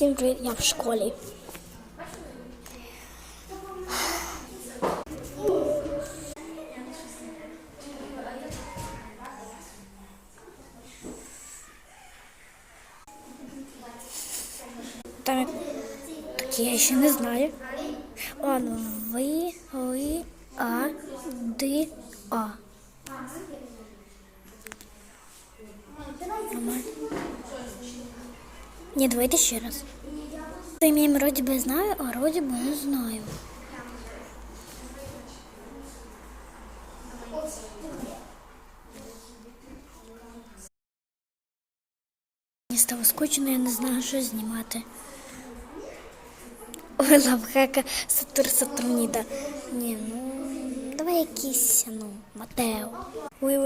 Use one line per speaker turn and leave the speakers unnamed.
Всім привіт, я в школі. Так, так я ще не знаю. Ладно, ви, ви, а, ди, а. Нормально. Ні, давайте ще раз. По ім'ям вроді би знаю, а вроді би не знаю. Мені стало скучно, я не знаю, що знімати. Ой, лавхека Сатур Сатурніда. Ні, ну давай якийсь, ну, Матео. Ой,